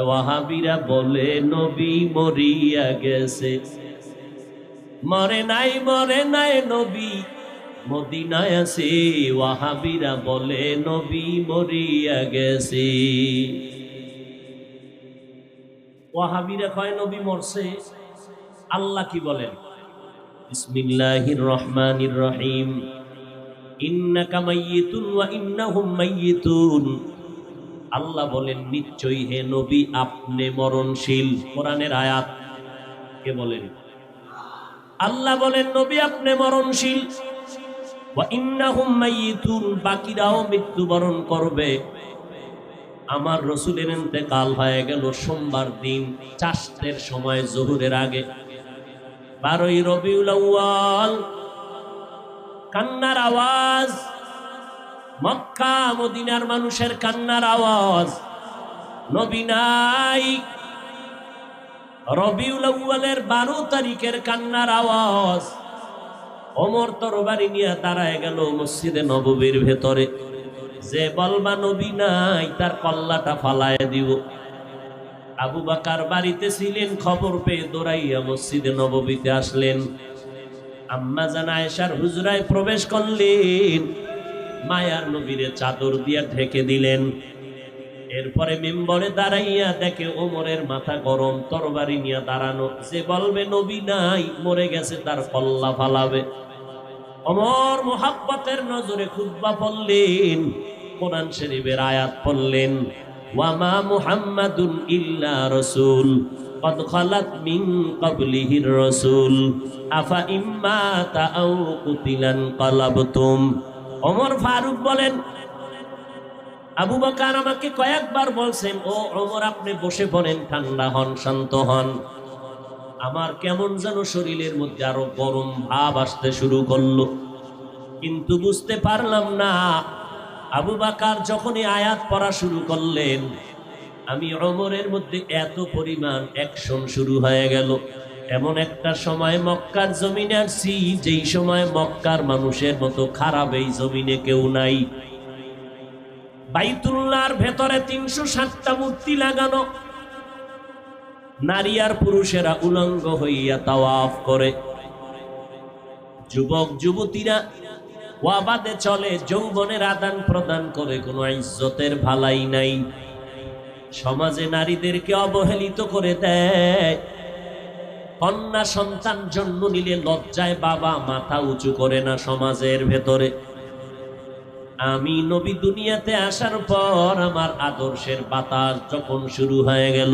ওয়াহাবিরা বলে, নবী মরিয়া গেছে। মরে নাই মরে নাই নবী, মদিনায় আছে। ওয়াহাবিরা বলে, নবী মরিয়া গেছে। ওয়াহাবিরা কয়, নবী মরছে? আল্লাহ কি বলেন? বিসমিল্লাহির রহমানির রহিম। ইন্নাকা মাইয়িতুন ওয়া ইন্নাহুম মাইয়িতুন। আল্লাহ বলেন, নিশ্চয়ই হে নবী, আপনি মরণশীল। কোরআনের আয়াত, কে বলেন আল্লাহ বলেন, নবী, আপনি মরণশীল। বাকিরাও মৃত্যুবরণ করবে। আমার রসুলের ইন্তেকাল হয়ে গেল সোমবার দিন চাষের সময় জহুরের আগে। বারোই রবিউল কান্নার আওয়াজ মক্কা মদিনার মানুষের কান্নার আওয়াজ। নবী নাই। রবিউল আউয়ালের বারো তারিখের কান্নার আওয়াজ। অমর তরবারি নিয়ে দাঁড়ায় গেল মসজিদে নববীর ভেতরে। যে বলবা নবী নাই, তার কল্লাটা ফালায় দিব। আবু বাকার বাড়িতে ছিলেন, খবর পেয়ে দৌড়াইয়া মসজিদে নববীতে আসলেন। আম্মা জান আয়েশার হুজরায় প্রবেশ করলেন। মায়ার নবীরে চাদর দিয়া ঢেকে দিলেন এরপরে মেম্বরে দাঁড়াইয়া দেখে ওমরের মাথা গরম তরবারি নিয়ে দাঁড়ানো যে বলবে নবী নাই মরে গেছে তার কল্লা ফালাবে অমর মোহাব্বতের নজরে খুদ্া পড়লেন কোরআন শরীফের আয়াত পড়লেন ওয়ামা মুহাম্মাদুন ইল্লা রসুল قد خلت من قبله الرسول আফা ইম্মাতা আও কুতিলান قلبتم ওমর ফারুক বলেন, আবু বকর আমাকে কয়েকবার বলছেন, ও অমর আপনি বসে পড়েন, ঠান্ডা হন, শান্ত হন। আমার কেমন যেন শরীরের মধ্যে আরও গরম ভাব আসতে শুরু করল। কিন্তু বুঝতে পারলাম না, আবু বাকার যখনই আয়াত পড়া শুরু করলেন, আমি অমরের মধ্যে এত পরিমাণ অ্যাকশন শুরু হয়ে গেল। এমন একটা সময় মক্কার জমিনে আসছি যেই সময় মক্কার মানুষের মতো খারাপ এই জমিনে কেউ নাই। বাইতুল্লাহর ভেতরে তিনশো ষাটটা মূর্তি লাগানো। নারী আর পুরুষেরা উলঙ্গ হইয়া তাওয়াফ করে। যুবক, যুবতীরা ওয়াবাদে চলে, যৌবনের আদান প্রদান করে, কোনো ইজ্জতের ভালাই নাই। সমাজে নারীদেরকে অবহেলিত করে দেয়। কন্যা সন্তান জন্ম নিলে লজ্জায় বাবা মাথা উঁচু করে না সমাজের ভেতরে। আমি নবী দুনিয়াতে আসার পর আমার আদর্শের বাতাস যখন শুরু হয়ে গেল